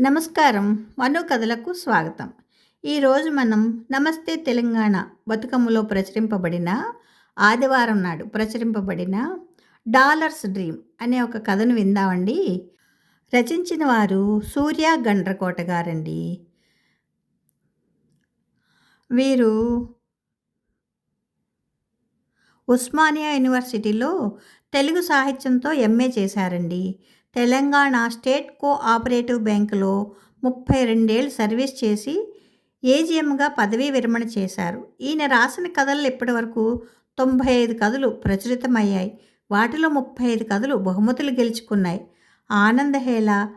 నమస్కారం మను కథలకు స్వాగతం. ఈరోజు మనం నమస్తే తెలంగాణ బతుకమ్మలో ప్రచురింపబడిన ఆదివారం నాడు ప్రచురింపబడిన డాలర్స్ డ్రీమ్ అనే ఒక కథను విందామండి. రచించిన వారు సూర్య గండ్రకోట గారండి. వీరు ఉస్మానియా యూనివర్సిటీలో తెలుగు సాహిత్యంతో ఎంఏ చేశారండి. తెలంగాణ స్టేట్ కోఆపరేటివ్ బ్యాంకులో ముప్పై రెండేళ్ళు సర్వీస్ చేసి ఏజీఎంగా పదవీ విరమణ చేశారు. ఈయన రాసిన కథలు ఇప్పటివరకు తొంభై ఐదు కథలు ప్రచురితమయ్యాయి. వాటిలో ముప్పై ఐదు కథలు బహుమతులు గెలుచుకున్నాయి. ఆనందహేళ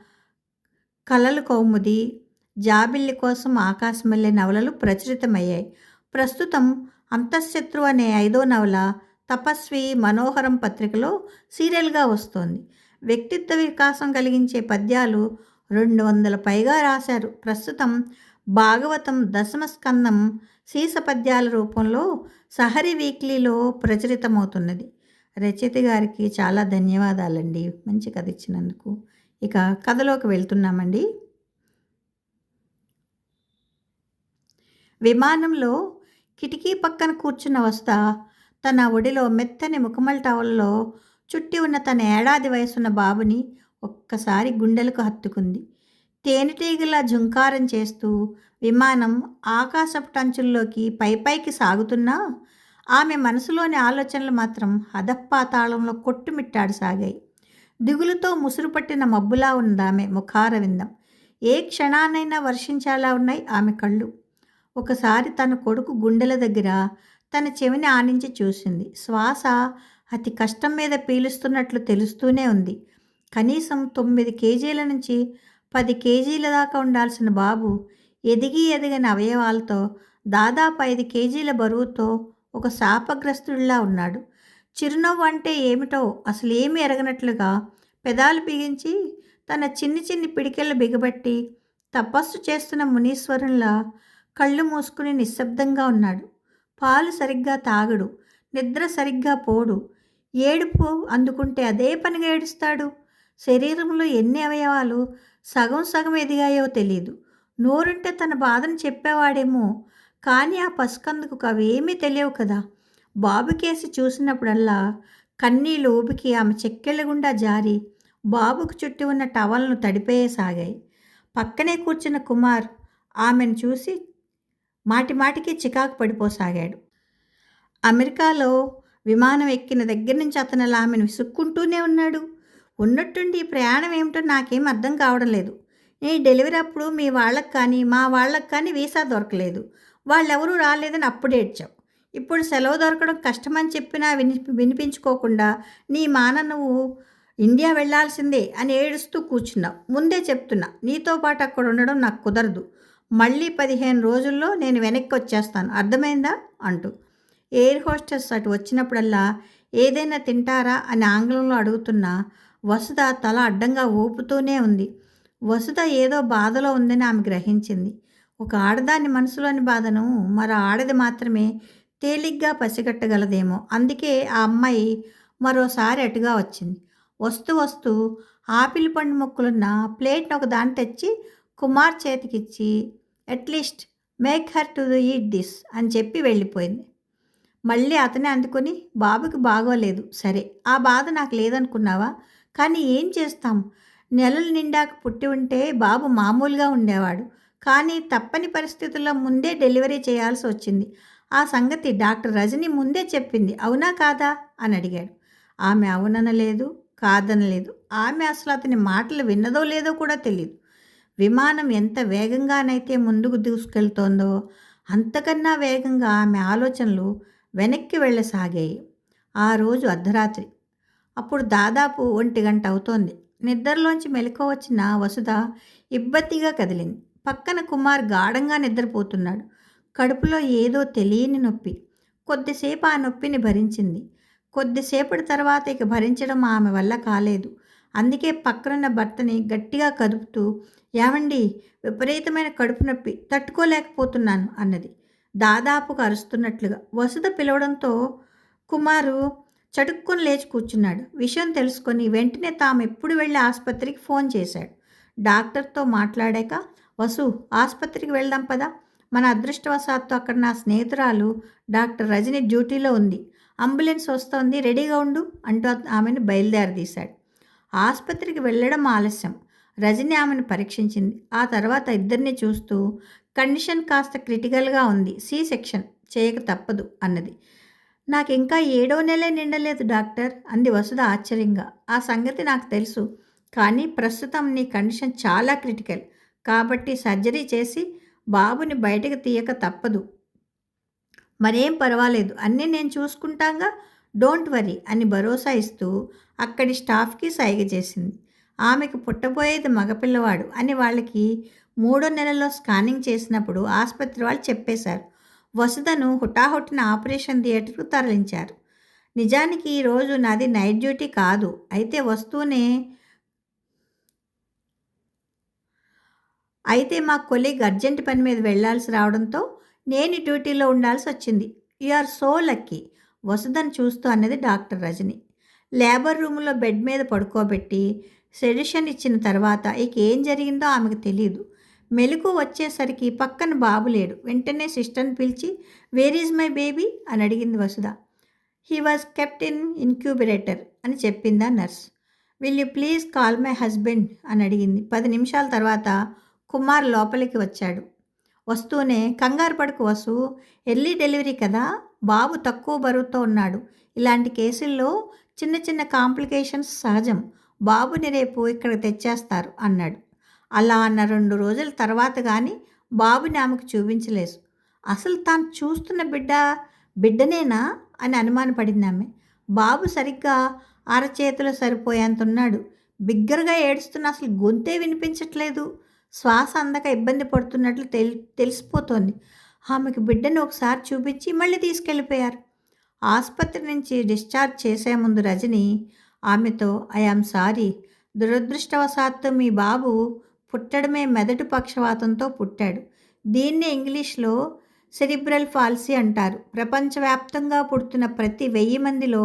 కలలు కౌముది జాబిల్లి కోసం ఆకాశమల్లె నవలలు ప్రచురితమయ్యాయి. ప్రస్తుతం అంతఃశత్రు అనే ఐదో నవల తపస్వి మనోహరం పత్రికలో సీరియల్గా వస్తోంది. వ్యక్తిత్వ వికాసం కలిగించే పద్యాలు రెండు వందల పైగా రాశారు. ప్రస్తుతం భాగవతం దశమ స్కందం సీస పద్యాల రూపంలో సహరి వీక్లీలో ప్రచురితమవుతున్నది. రచయిత గారికి చాలా ధన్యవాదాలండి. మంచి కథ ఇచ్చినందుకు. ఇక కథలోకి వెళ్తున్నామండి. విమానంలో కిటికీ పక్కన కూర్చున్న వస్తా తన ఒడిలో మెత్తని ముఖమల్ టవల్లో చుట్టి ఉన్న తన ఏడాది వయసున్న బాబుని ఒక్కసారి గుండెలకు హత్తుకుంది. తేనెటీగలా జుంకారం చేస్తూ విమానం ఆకాశపు టంచుల్లోకి పైపైకి సాగుతున్నా ఆమె మనసులోని ఆలోచనలు మాత్రం అధపాతాళంలో కొట్టుమిట్టాడు సాగాయి. దిగులుతో ముసురుపట్టిన మబ్బులా ఉందామె ముఖారవిందం. ఏ క్షణానైనా వర్షించేలా ఉన్నాయి ఆమె కళ్ళు. ఒకసారి తన కొడుకు గుండెల దగ్గర తన చెవిని ఆనించి చూసింది. శ్వాస అతి కష్టం మీద పీలుస్తున్నట్లు తెలుస్తూనే ఉంది. కనీసం తొమ్మిది కేజీల నుంచి పది కేజీల దాకా ఉండాల్సిన బాబు ఎదిగి ఎదిగిన అవయవాలతో దాదాపు ఐదు కేజీల బరువుతో ఒక శాపగ్రస్తుడిలా ఉన్నాడు. చిరునవ్వు అంటే ఏమిటో అసలు ఏమి ఎరగనట్లుగా పెదాలు బిగించి తన చిన్ని చిన్ని పిడికెళ్ళు బిగబట్టి తపస్సు చేస్తున్న మునీశ్వరునిలా కళ్ళు మూసుకుని నిశ్శబ్దంగా ఉన్నాడు. పాలు సరిగ్గా తాగడు. నిద్ర సరిగ్గా పోడు. ఏడుపు అందుకుంటే అదే పనిగా ఏడుస్తాడు? శరీరంలో ఎన్ని అవయవాలు సగం సగం ఎదిగాయో తెలియదు నోరుంటే తన బాధను చెప్పేవాడేమో కానీ ఆ పసుకందుకు అవేమీ తెలియవు కదా. బాబు కేసి చూసినప్పుడల్లా కన్నీళ్ళు ఊపికి ఆమె చెక్కెళ్ళ గుండా జారి బాబుకు చుట్టి ఉన్న టవల్ను తడిపేయసాగాయి. పక్కనే కూర్చున్న కుమార్ ఆమెను చూసి మాటి మాటికి చికాకు పడిపోసాగాడు. అమెరికాలో విమానం ఎక్కిన దగ్గర నుంచి అతను అలా ఆమెను విసుక్కుంటూనే ఉన్నాడు. ఉన్నట్టుండి ఈ ప్రయాణం ఏమిటో నాకేం అర్థం కావడం లేదు. నీ డెలివరీ అప్పుడు మీ వాళ్ళకి కానీ మా వాళ్ళకి కానీ వీసా దొరకలేదు. వాళ్ళెవరూ రాలేదని అప్పుడు ఏడ్చావు ఇప్పుడు సెలవు దొరకడం కష్టమని చెప్పినా విని వినిపించుకోకుండా నీ మాన నువ్వు ఇండియా వెళ్ళాల్సిందే అని ఏడుస్తూ కూర్చున్నావు ముందే చెప్తున్నా నీతో పాటు అక్కడ ఉండడం నాకు కుదరదు. మళ్ళీ పదిహేను రోజుల్లో నేను వెనక్కి వచ్చేస్తాను. అర్థమైందా? అంటూ. ఎయిర్ హోస్టెస్ అటు వచ్చినప్పుడల్లా ఏదైనా తింటారా అని ఆంగ్లంలో అడుగుతున్న వసుధ తల అడ్డంగా ఊపుతూనే ఉంది. వసుధ ఏదో బాధలో ఉందని ఆమె గ్రహించింది. ఒక ఆడదాని మనసులోని బాధను మరో ఆడది మాత్రమే తేలిగ్గా పసిగట్టగలదేమో. అందుకే ఆ అమ్మాయి మరోసారి అటుగా వచ్చింది. వస్తూ వస్తూ ఆపిల్ పండు మొక్కలున్న ప్లేట్ను ఒక దాన్ని తెచ్చి Kumar చేతికిచ్చి at least make her to eat this అని చెప్పి వెళ్ళిపోయింది. మళ్ళీ అతనే అందుకొని బాబుకి బాగోలేదు సరే ఆ బాధ నాకు లేదనుకున్నావా? కానీ ఏం చేస్తాం? నెలలు నిండాక పుట్టి ఉంటే బాబు మామూలుగా ఉండేవాడు. కానీ తప్పని పరిస్థితుల్లో ముందే డెలివరీ చేయాల్సి వచ్చింది. ఆ సంగతి డాక్టర్ రజని ముందే చెప్పింది. అవునా కాదా? అని అడిగాడు. ఆమె అవుననలేదు కాదనలేదు. ఆమె అసలు అతని మాటలు విన్నదో లేదో కూడా తెలియదు విమానం ఎంత వేగంగానైతే ముందుకు దూసుకెళ్తోందో అంతకన్నా వేగంగా ఆమె ఆలోచనలు వెనక్కి వెళ్ళసాగాయి. ఆ రోజు అర్ధరాత్రి. అప్పుడు దాదాపు ఒంటి గంట అవుతోంది. నిద్రలోంచి మెలకు వచ్చిన వసుధ ఇబ్బందిగా కదిలింది. పక్కన కుమార్ గాఢంగా నిద్రపోతున్నాడు. కడుపులో ఏదో తెలియని నొప్పి. కొద్దిసేపు ఆ నొప్పిని భరించింది. కొద్దిసేపటి తర్వాత ఇక భరించడం ఆమె వల్ల కాలేదు. అందుకే పక్కనున్న భర్తని గట్టిగా కదుపుతూ ఏమండి విపరీతమైన కడుపు నొప్పి తట్టుకోలేకపోతున్నాను అన్నది. దాదాపుగా అరుస్తున్నట్లుగా వసుధ పిలవడంతో కుమారు చటుక్కుని లేచి కూర్చున్నాడు. విషయం తెలుసుకొని వెంటనే తాము ఎప్పుడు వెళ్ళి ఆసుపత్రికి ఫోన్ చేశాడు. డాక్టర్తో మాట్లాడాక వసు ఆసుపత్రికి వెళ్దాం పదా. మన అదృష్టవశాత్తు అక్కడ నా స్నేహితురాలు డాక్టర్ రజని డ్యూటీలో ఉంది. అంబులెన్స్ వస్తోంది రెడీగా ఉండు అంటూ ఆమెను బయలుదేరదీశాడు. ఆసుపత్రికి వెళ్ళడం ఆలస్యం. రజని ఆమెను పరీక్షించింది. ఆ తర్వాత ఇద్దరిని చూస్తూ కండిషన్ కాస్త క్రిటికల్గా ఉంది. సి సెక్షన్ చేయక తప్పదు అన్నది. నాకు ఇంకా ఏడో నెలే నిండలేదు డాక్టర్ అంది వసుధ ఆశ్చర్యంగా. ఆ సంగతి నాకు తెలుసు. కానీ ప్రస్తుతం నీ కండిషన్ చాలా క్రిటికల్. కాబట్టి సర్జరీ చేసి బాబుని బయటకు తీయక తప్పదు. మరేం పర్వాలేదు. అన్నీ నేను చూసుకుంటాగా? డోంట్ వరీ అని భరోసా ఇస్తూ అక్కడి స్టాఫ్కి సైగ చేసింది. ఆమెకు పుట్టబోయేది మగపిల్లవాడు అని వాళ్ళకి మూడో నెలలో స్కానింగ్ చేసినప్పుడు ఆసుపత్రి వాళ్ళు చెప్పేశారు. వసుధను హుటాహుటిన ఆపరేషన్ థియేటర్కు తరలించారు. నిజానికి ఈరోజు నాది నైట్ డ్యూటీ కాదు. అయితే వస్తూనే అయితే మా కొలీగ్ అర్జెంట్ పని మీద వెళ్ళాల్సి రావడంతో నేను డ్యూటీలో ఉండాల్సి వచ్చింది. You are so lucky. వసుధను చూస్తూ అన్నది డాక్టర్ రజని. లేబర్ రూమ్లో బెడ్ మీద పడుకోబెట్టి సెడిషన్ ఇచ్చిన తర్వాత ఇక ఏం జరిగిందో ఆమెకు తెలియదు మెలకు వచ్చేసరికి పక్కన బాబు లేడు. వెంటనే సిస్టర్ని పిలిచి వేర్ ఈజ్ మై బేబీ అని అడిగింది Vasudha. He was kept in incubator అని చెప్పిందా nurse. Will you please call my husband అని అడిగింది. పది నిమిషాల తర్వాత కుమార్ లోపలికి వచ్చాడు. వస్తూనే కంగారు పడుకు వసు ఎర్లీ డెలివరీ కదా బాబు తక్కువ బరువుతో ఉన్నాడు. ఇలాంటి కేసుల్లో చిన్న చిన్న కాంప్లికేషన్స్ సహజం. బాబుని రేపు ఇక్కడ తెచ్చేస్తారు అన్నాడు. అలా అన్న రెండు రోజుల తర్వాత కానీ బాబుని ఆమెకు చూపించలేదు. అసలు తాను చూస్తున్న బిడ్డ బిడ్డనేనా అని అనుమానపడింది ఆమె. బాబు సరిగ్గా అరచేతిలో సరిపోయేంత ఉన్నాడు బిగ్గరగా ఏడుస్తున్న అసలు గొంతే వినిపించట్లేదు. శ్వాస అందక ఇబ్బంది పడుతున్నట్లు తెలి తెలిసిపోతోంది. ఆమెకు బిడ్డను ఒకసారి చూపించి మళ్ళీ తీసుకెళ్ళిపోయారు. ఆసుపత్రి నుంచి డిశ్చార్జ్ చేసే ముందు రజని ఆమెతో ఐఆమ్ సారీ. దురదృష్టవశాత్తు మీ బాబు పుట్టడమే మెదడు పక్షవాతంతో పుట్టాడు. దీన్ని ఇంగ్లీష్లో సెరిబ్రల్ ఫాల్సీ అంటారు. ప్రపంచవ్యాప్తంగా పుడుతున్న ప్రతి వెయ్యి మందిలో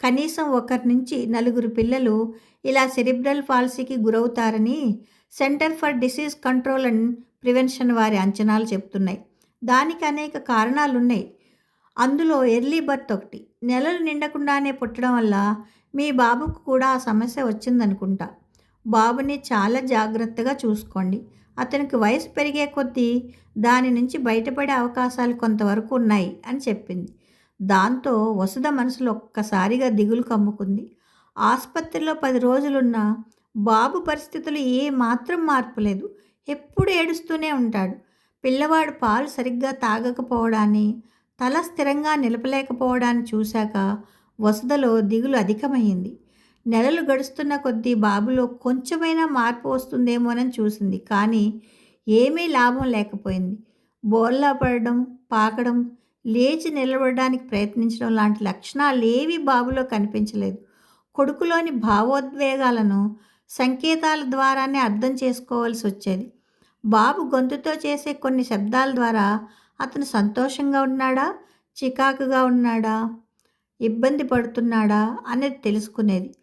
కనీసం ఒకరి నుంచి నలుగురు పిల్లలు ఇలా సెరిబ్రల్ ఫాల్సీకి గురవుతారని centre for disease control and prevention వారి అంచనాలు చెప్తున్నాయి దానికి అనేక కారణాలు ఉన్నాయి అందులో ఎర్లీ బర్త్ ఒకటి. నెలలు నిండకుండానే పుట్టడం వల్ల మీ బాబుకు కూడా ఆ సమస్య వచ్చిందనుకుంటా. బాబుని చాలా జాగ్రత్తగా చూసుకోండి. అతనికి వయసు పెరిగే కొద్దీ దాని నుంచి బయటపడే అవకాశాలు కొంతవరకు ఉన్నాయి అని చెప్పింది. దాంతో వసుధ మనసులో ఒక్కసారిగా దిగులు కమ్ముకుంది. ఆసుపత్రిలో పది రోజులున్న బాబు పరిస్థితులు ఏ మాత్రం మార్పు లేదు ఎప్పుడు ఏడుస్తూనే ఉంటాడు. పిల్లవాడు పాలు సరిగ్గా తాగకపోవడాన్ని తల స్థిరంగా నిలపలేకపోవడాన్ని చూశాక వసుదలో దిగులు అధికమైంది. నెలలు గడుస్తున్న కొద్దీ బాబులో కొంచెమైనా మార్పు వస్తుందేమోనని చూసింది. కానీ ఏమీ లాభం లేకపోయింది. బోర్లా పడడం పాకడం లేచి నిలబడడానికి ప్రయత్నించడం లాంటి లక్షణాలు ఏవి బాబులో కనిపించలేదు. కొడుకులోని భావోద్వేగాలను సంకేతాల ద్వారానే అర్థం చేసుకోవాల్సి వచ్చేది. బాబు గొంతుతో చేసే కొన్ని శబ్దాల ద్వారా అతను సంతోషంగా ఉన్నాడా? చికాకుగా ఉన్నాడా? ఇబ్బంది పడుతున్నాడా? అనేది తెలుసుకునేది.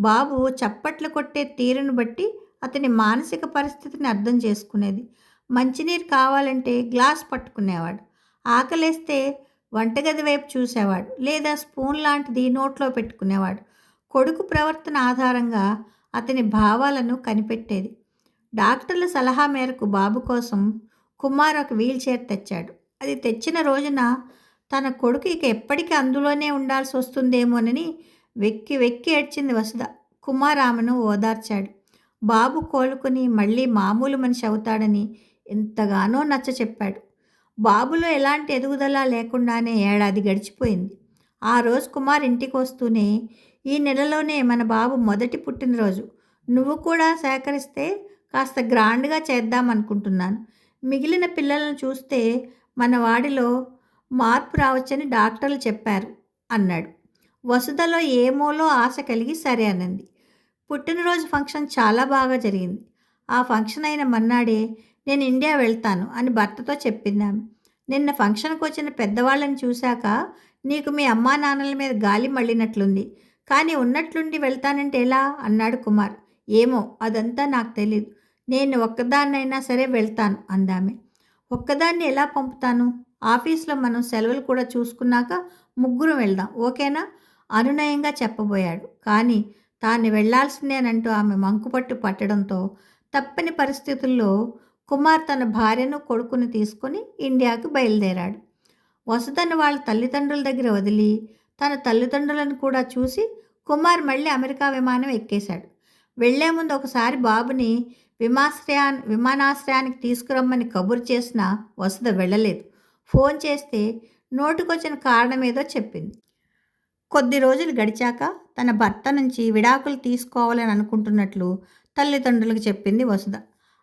బాబు చప్పట్లు కొట్టే తీరును బట్టి అతని మానసిక పరిస్థితిని అర్థం చేసుకునేది. మంచినీరు కావాలంటే గ్లాస్ పట్టుకునేవాడు. ఆకలేస్తే వంటగది వైపు చూసేవాడు లేదా స్పూన్ లాంటిది నోట్లో పెట్టుకునేవాడు. కొడుకు ప్రవర్తన ఆధారంగా అతని భావాలను కనిపెట్టేది. డాక్టర్ల సలహా మేరకు బాబు కోసం కుమార్ ఒక వీల్ చైర్ తెచ్చాడు. అది తెచ్చిన రోజున తన కొడుకు ఇక ఎప్పటికీ అందులోనే ఉండాల్సి వస్తుందేమోనని వెక్కి వెక్కి ఏడ్చింది వసుధ. కుమారామను ఓదార్చాడు. బాబు కోలుకుని మళ్ళీ మామూలు మనిషి అవుతాడని ఎంతగానో నచ్చ చెప్పాడు. బాబులో ఎలాంటి ఎదుగుదల లేకుండానే ఏడాది గడిచిపోయింది. ఆ రోజు కుమార్ ఇంటికి వస్తూనే ఈ నెలలోనే మన బాబు మొదటి పుట్టినరోజు. నువ్వు కూడా సేకరిస్తే కాస్త గ్రాండ్గా చేద్దామనుకుంటున్నాను. మిగిలిన పిల్లలను చూస్తే మన వాడిలో మార్పు రావచ్చని డాక్టర్లు చెప్పారు అన్నాడు. వసుధలో ఏమోలో ఆశ కలిగి సరే అనంది. పుట్టినరోజు ఫంక్షన్ చాలా బాగా జరిగింది. ఆ ఫంక్షన్ అయిన మన్నాడే నేను ఇండియా వెళ్తాను అని భర్తతో చెప్పిందామె నిన్న ఫంక్షన్కి వచ్చిన పెద్దవాళ్ళని చూశాక నీకు మీ అమ్మా నాన్నల మీద గాలి మళ్ళినట్లుంది. కానీ ఉన్నట్లుండి వెళ్తానంటే ఎలా? అన్నాడు కుమార్. ఏమో అదంతా నాకు తెలియదు నేను ఒక్కదాన్నైనా సరే వెళ్తాను అందామె. ఒక్కదాన్ని ఎలా పంపుతాను? ఆఫీస్లో మనం సెలవులు కూడా చూసుకున్నాక ముగ్గురు వెళ్దాం ఓకేనా? అనునయంగా చెప్పబోయాడు. కానీ తాను వెళ్ళాల్సిందేనంటూ ఆమె మంకుపట్టు పట్టడంతో తప్పని పరిస్థితుల్లో కుమార్ తన భార్యను కొడుకుని తీసుకుని ఇండియాకు బయలుదేరాడు. వసుధను వాళ్ళ తల్లిదండ్రుల దగ్గర వదిలి తన తల్లిదండ్రులను కూడా చూసి కుమార్ మళ్ళీ అమెరికా విమానం ఎక్కేశాడు. వెళ్ళే ముందు ఒకసారి బాబుని విమాశ్రయా విమానాశ్రయానికి తీసుకురమ్మని కబురు చేసిన వసుధ వెళ్ళలేదు. ఫోన్ చేస్తే నోటుకొచ్చిన కారణం ఏదో చెప్పింది. కొద్ది రోజులు గడిచాక తన భర్త నుంచి విడాకులు తీసుకోవాలని అనుకుంటున్నట్లు తల్లిదండ్రులకు చెప్పింది వసుధ.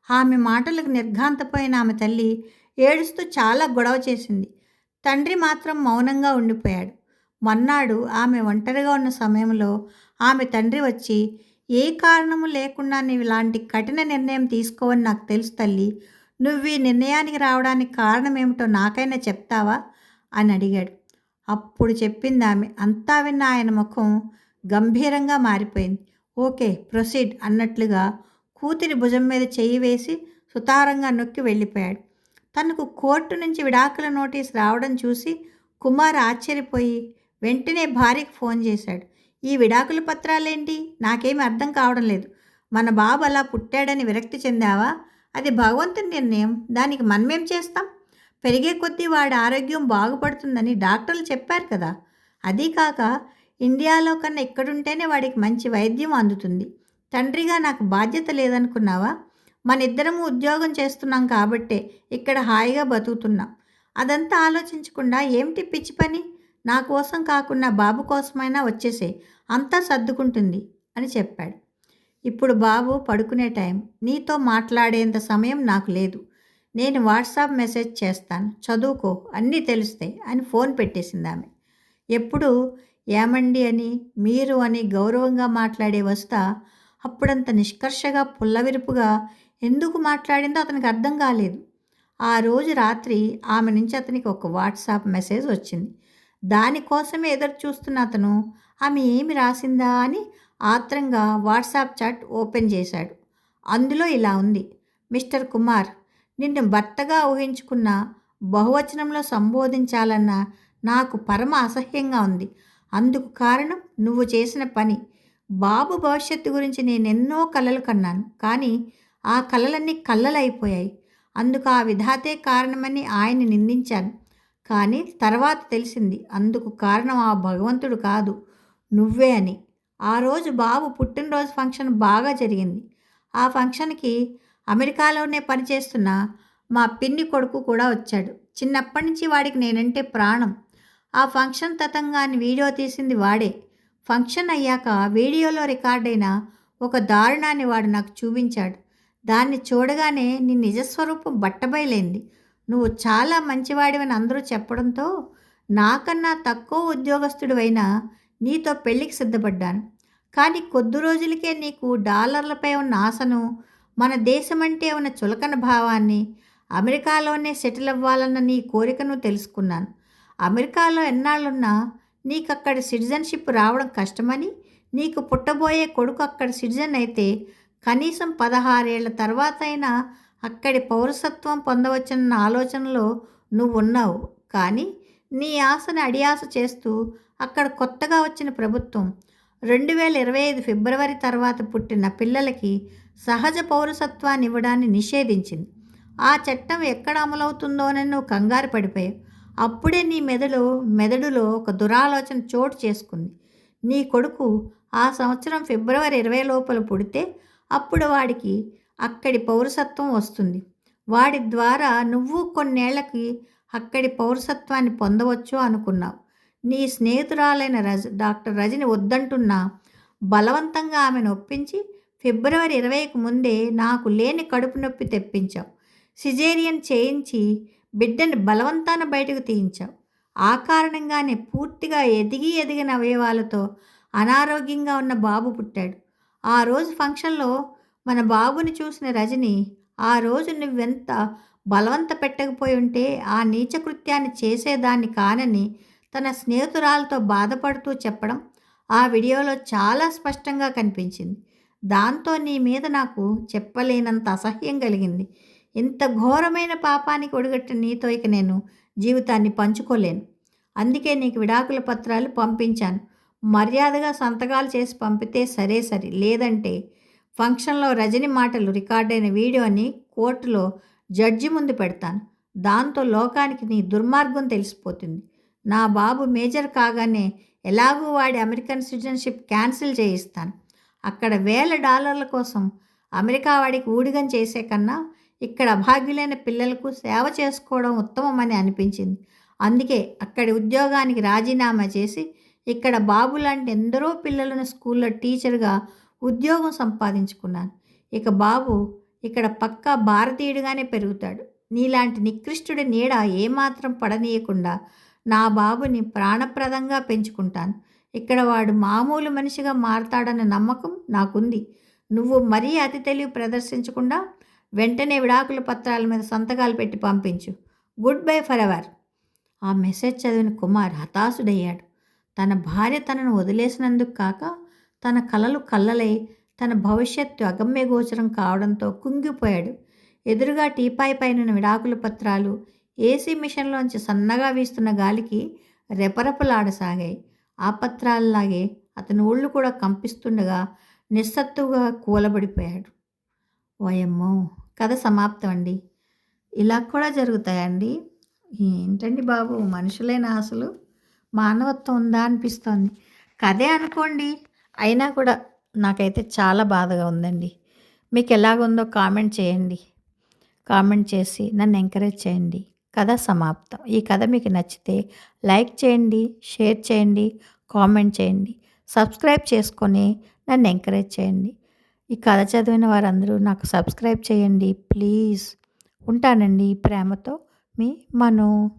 ఆమె మాటలకు నిర్ఘాంతపోయిన ఆమె తల్లి ఏడుస్తూ చాలా గొడవ చేసింది. తండ్రి మాత్రం మౌనంగా ఉండిపోయాడు. మన్నాడు ఆమె ఒంటరిగా ఉన్న సమయంలో ఆమె తండ్రి వచ్చి ఏ కారణము లేకుండా నువ్వు ఇలాంటి కఠిన నిర్ణయం తీసుకోవని నాకు తెలుసు తల్లి. నువ్వు ఈ నిర్ణయానికి రావడానికి కారణం ఏమిటో నాకైనా చెప్తావా? అని అడిగాడు. అప్పుడు చెప్పింది ఆమె. అంతా విన్న ఆయన ముఖం గంభీరంగా మారిపోయింది. ఓకే ప్రొసీడ్ అన్నట్లుగా కూతురి భుజం మీద చెయ్యి వేసి సుతారంగా నొక్కి వెళ్ళిపోయాడు. తనకు కోర్టు నుంచి విడాకుల నోటీస్ రావడం చూసి కుమార్ ఆశ్చర్యపోయి వెంటనే భార్యకు ఫోన్ చేశాడు. ఈ విడాకుల పత్రాలేంటి? నాకేమీ అర్థం కావడం లేదు. మన బాబు అలా పుట్టాడని విరక్తి చెందావా? అది భగవంతుని నిర్ణయం. దానికి మనమేం చేస్తాం? పెరిగే కొద్దీ వాడి ఆరోగ్యం బాగుపడుతుందని డాక్టర్లు చెప్పారు కదా. అదీ కాక ఇండియాలో కన్నా ఇక్కడుంటేనే వాడికి మంచి వైద్యం అందుతుంది. తండ్రిగా నాకు బాధ్యత లేదనుకున్నావా? మన ఇద్దరము ఉద్యోగం చేస్తున్నాం కాబట్టే ఇక్కడ హాయిగా బతుకుతున్నాం. అదంతా ఆలోచించకుండా ఏమిటి పిచ్చి పని? నా కోసం కాకుండా బాబు కోసమైనా వచ్చేసే అంతా సర్దుకుంటుంది అని చెప్పాడు. ఇప్పుడు బాబు పడుకునే టైం. నీతో మాట్లాడేంత సమయం నాకు లేదు. నేను వాట్సాప్ మెసేజ్ చేస్తాను. చదువుకో. అన్నీ తెలుస్తాయి అని ఫోన్ పెట్టేసింది ఆమె. ఎప్పుడు? ఏమండి అని మీరు అని గౌరవంగా మాట్లాడే వస్తా అప్పుడంత నిష్కర్షగా పుల్లవిరుపుగా ఎందుకు మాట్లాడిందో అతనికి అర్థం కాలేదు. ఆ రోజు రాత్రి ఆమె నుంచి అతనికి ఒక వాట్సాప్ మెసేజ్ వచ్చింది. దానికోసమే ఎదురు చూస్తున్న అతను ఆమె ఏమి రాసిందా అని ఆత్రంగా వాట్సాప్ చాట్ ఓపెన్ చేశాడు. అందులో ఇలా ఉంది. మిస్టర్ కుమార్ నిన్ను భర్తగా ఊహించుకున్న బహువచనంలో సంబోధించాలన్న నాకు పరమ అసహ్యంగా ఉంది. అందుకు కారణం నువ్వు చేసిన పని. బాబు భవిష్యత్తు గురించి నేను ఎన్నో కలలు కన్నాను. కానీ ఆ కలలన్నీ కళ్ళలైపోయాయి అందుకు ఆ విధాతే కారణమని ఆయన నిందించాను. కానీ తర్వాత తెలిసింది. అందుకు కారణం ఆ భగవంతుడు కాదు. నువ్వే అని. ఆ రోజు బాబు పుట్టినరోజు ఫంక్షన్ బాగా జరిగింది. ఆ ఫంక్షన్కి అమెరికాలోనే పనిచేస్తున్న మా పిన్ని కొడుకు కూడా వచ్చాడు. చిన్నప్పటి నుంచి వాడికి నేనంటే ప్రాణం. ఆ ఫంక్షన్ తతంగాన్ని వీడియో తీసింది వాడే. ఫంక్షన్ అయ్యాక వీడియోలో రికార్డైన ఒక దారుణాన్ని వాడు నాకు చూపించాడు. దాన్ని చూడగానే నీ నిజస్వరూపం బట్టబయలైంది. నువ్వు చాలా మంచివాడివని అందరూ చెప్పడంతో నాకన్నా తక్కువ ఉద్యోగస్తుడివైనా నీతో పెళ్ళికి సిద్ధపడ్డాను. కానీ కొద్ది రోజులకే నీకు డాలర్లపై ఉన్న ఆశను మన దేశమంటే ఉన్న చులకన భావాన్ని అమెరికాలోనే సెటిల్ అవ్వాలన్న నీ కోరికను తెలుసుకున్నాను. అమెరికాలో ఎన్నాళ్ళున్నా నీకు అక్కడ సిటిజన్షిప్ రావడం కష్టమని నీకు పుట్టబోయే కొడుకు అక్కడ సిటిజన్ అయితే కనీసం పదహారేళ్ళ తర్వాత అయినా అక్కడి పౌరసత్వం పొందవచ్చన్న ఆలోచనలో నువ్వు ఉన్నావు కానీ నీ ఆశని అడియాస చేస్తూ అక్కడ కొత్తగా వచ్చిన ప్రభుత్వం రెండు వేల ఇరవై ఐదు ఫిబ్రవరి తర్వాత పుట్టిన పిల్లలకి సహజ పౌరసత్వాన్ని ఇవ్వడాన్ని నిషేధించింది. ఆ చట్టం ఎక్కడ అమలవుతుందోనని నువ్వు కంగారు పడిపోయావు. అప్పుడే నీ మెదడు మెదడులో ఒక దురాలోచన చోటు చేసుకుంది. నీ కొడుకు ఆ సంవత్సరం ఫిబ్రవరి ఇరవై లోపల పుడితే అప్పుడు వాడికి అక్కడి పౌరసత్వం వస్తుంది. వాడి ద్వారా నువ్వు కొన్నేళ్ళకి అక్కడి పౌరసత్వాన్ని పొందవచ్చు అనుకున్నావు. నీ స్నేహితురాలైన రజ డాక్టర్ రజని వద్దంటున్నా బలవంతంగా ఆమెను ఒప్పించి ఫిబ్రవరి ఇరవైకి ముందే నాకు లేని కడుపు నొప్పి తెప్పించావు. సిజేరియన్ చేయించి బిడ్డని బలవంతాన బయటకు తీయించావు. ఆ కారణంగానే పూర్తిగా ఎదిగి ఎదిగిన అవయవాలతో అనారోగ్యంగా ఉన్న బాబు పుట్టాడు. ఆ రోజు ఫంక్షన్లో మన బాబుని చూసిన రజని ఆ రోజు నువ్వెంత బలవంత పెట్టకపోయి ఉంటే ఆ నీచకృత్యాన్ని చేసేదాన్ని కానని తన స్నేహితురాలతో బాధపడుతూ చెప్పడం ఆ వీడియోలో చాలా స్పష్టంగా కనిపించింది. దాంతో నీ మీద నాకు చెప్పలేనంత అసహ్యం కలిగింది. ఇంత ఘోరమైన పాపానికి ఒడిగట్టిన నీతో ఇక నేను జీవితాన్ని పంచుకోలేను. అందుకే నీకు విడాకుల పత్రాలు పంపించాను. మర్యాదగా సంతకాలు చేసి పంపితే సరే సరే. లేదంటే ఫంక్షన్లో రజని మాటలు రికార్డైన వీడియోని కోర్టులో జడ్జి ముందు పెడతాను. దాంతో లోకానికి నీ దుర్మార్గం తెలిసిపోతుంది. నా బాబు మేజర్ కాగానే ఎలాగూ వాడి అమెరికన్ సిటిజన్షిప్ క్యాన్సిల్ చేయిస్తాను. అక్కడ వేల డాలర్ల కోసం అమెరికా వాడికి ఊడిగం చేసే కన్నా ఇక్కడ అభాగ్యులైన పిల్లలకు సేవ చేసుకోవడం ఉత్తమమని అనిపించింది. అందుకే అక్కడి ఉద్యోగానికి రాజీనామా చేసి ఇక్కడ బాబు లాంటి ఎందరో పిల్లలను స్కూల్లో టీచర్గా ఉద్యోగం సంపాదించుకున్నాను. ఇక బాబు ఇక్కడ పక్కా భారతీయుడిగానే పెరుగుతాడు. నీలాంటి నికృష్టుడి నీడ ఏమాత్రం పడనీయకుండా నా బాబుని ప్రాణప్రదంగా పెంచుకుంటాను. ఇక్కడ వాడు మామూలు మనిషిగా మారతాడన్న నమ్మకం నాకుంది. నువ్వు మరీ అతి తెలివి ప్రదర్శించకుండా వెంటనే విడాకుల పత్రాల మీద సంతకాలు పెట్టి పంపించు. గుడ్ బై ఫర్ ఎవర్ ఆ మెసేజ్ చదివిన కుమార్ హతాశుడయ్యాడు. తన భార్య తనను వదిలేసినందుకు కాక తన కలలు కల్లలై తన భవిష్యత్తు అగమ్యగోచరం కావడంతో కుంగిపోయాడు. ఎదురుగా టీపాయ్ పైన విడాకుల పత్రాలు ఏసీ మిషన్లోంచి సన్నగా వీస్తున్న గాలికి రెపరెపలాడసాగాయి. ఆ పత్రాలలాగే అతని ఒళ్ళు కూడా కంపిస్తుండగా నిస్సత్తుగా కూలబడిపోయాడు. ఓయమ్మో! కథ సమాప్తం అండి ఇలా కూడా జరుగుతాయండి ఏంటండి బాబు? మనుషులైన అసలు? మానవత్వం ఉందా అనిపిస్తోంది. కథే అనుకోండి. అయినా కూడా నాకైతే చాలా బాధగా ఉందండి. మీకు ఎలాగుందో కామెంట్ చేయండి. కామెంట్ చేసి నన్ను ఎంకరేజ్ చేయండి. కథ సమాప్తం. ఈ కథ మీకు నచ్చితే లైక్ చేయండి షేర్ చేయండి కామెంట్ చేయండి. సబ్స్క్రైబ్ చేసుకొని నన్ను ఎంకరేజ్ చేయండి. ఈ కథ చదివిన వారందరూ నాకు సబ్స్క్రైబ్ చేయండి ప్లీజ్. ఉంటానండి ప్రేమతో మీ మను.